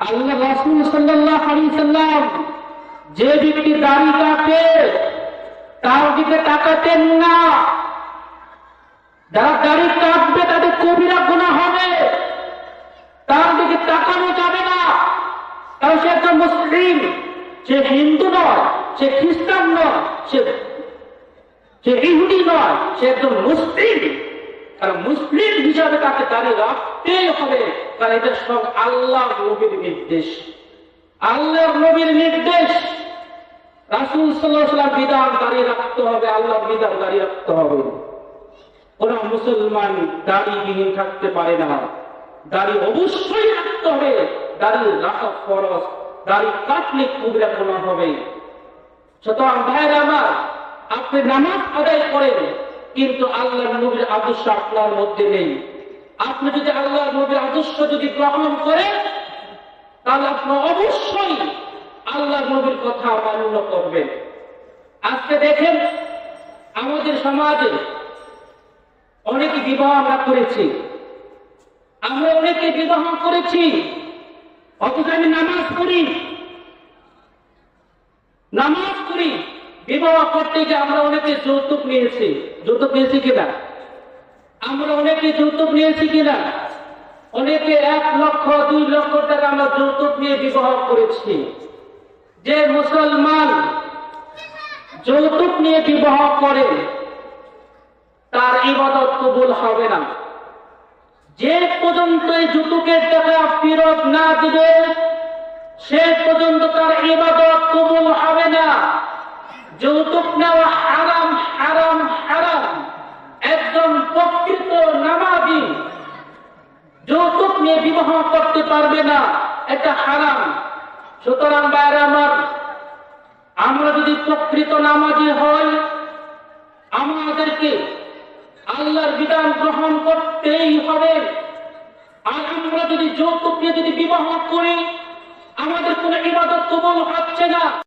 আল্লাহ রাসূল সাল্লাল্লাহু আলাইহি সাল্লাম যে ব্যক্তি দাড়ি কাটে, তার দিকে তাকাতেন না। যারা দাড়ি কাটবে, তাদের কবিরা গুনাহ হবে। তার দিকে তাকানো যাবে না। কারণ সে একজন মুসলিম, সে হিন্দু নয়, সে খ্রিস্টান নয়, সে সে ইহুদি নয়, সে একজন মুসলিম। কারণ মুসলিম হিসাবে তাকে দাঁড়িয়ে রাখতেই হবে। কারণ এটা সব আল্লাহ নবীর নির্দেশ। আল্লাহর নবীর নির্দেশ। রাসুল সাল্লাহ বিধান দাঁড়িয়ে রাখতে হবে, আল্লাহর বিধান দাঁড়িয়ে রাখতে হবে। কোন মুসলমান, দাড়িবিহীন থাকতে পারে না। দাড়ি অবশ্যই রাখতে হবে। দাড়ি রাখা ফরজ। দাড়ি কাটলে কুবরা গোনা হবে। সুতরাং ভাইয়ের আমার, আপনি নামাজ আদায় করেন, কিন্তু আল্লাহ নবীর আদর্শ আপনার মধ্যে নেই। আপনি যদি আল্লাহ নবীর আদর্শ যদি গ্রহণ করেন, তাহলে আপনি অবশ্যই আল্লাহ নবীর কথা মান্য করবেন। আজকে দেখেন, আমাদের সমাজে অনেকে বিবাহ আমরা করেছি। আমরা অনেকে বিবাহ করেছি, অথচ আমি নামাজ পড়ি। নামাজ পড়ি। বিবাহ করতে গিয়ে আমরা অনেকে যৌতুক নিয়েছি। যৌতুক নিয়েছি কিনা? আমরা অনেকে যৌতুক নিয়েছি কিনা? অনেকে এক লক্ষ, দুই লক্ষ টাকা আমরা যৌতুক নিয়ে বিবাহ করেছি। যে মুসলমান যৌতুক নিয়ে বিবাহ করে, তার ইবাদত কবুল হবে না। যে পর্যন্ত এই যৌতুকের টাকা ফেরত না দিবে, সে পর্যন্ত তার ইবাদত কবুল হবে না। যৌতুক নেওয়া হারাম হারাম হারাম একজন প্রকৃত নামাজি নিয়ে বিবাহ করতে পারবে না, এটা হারাম। সুতরাং বাইরে আমার, আমরা যদি প্রকৃত নামাজি হই, আমাদেরকে আল্লাহর বিধান গ্রহণ করতেই হবে। আর আমরা যদি যৌতুক নিয়ে যদি বিবাহ করি, আমাদের কোনো ইবাদত কবল হচ্ছে না।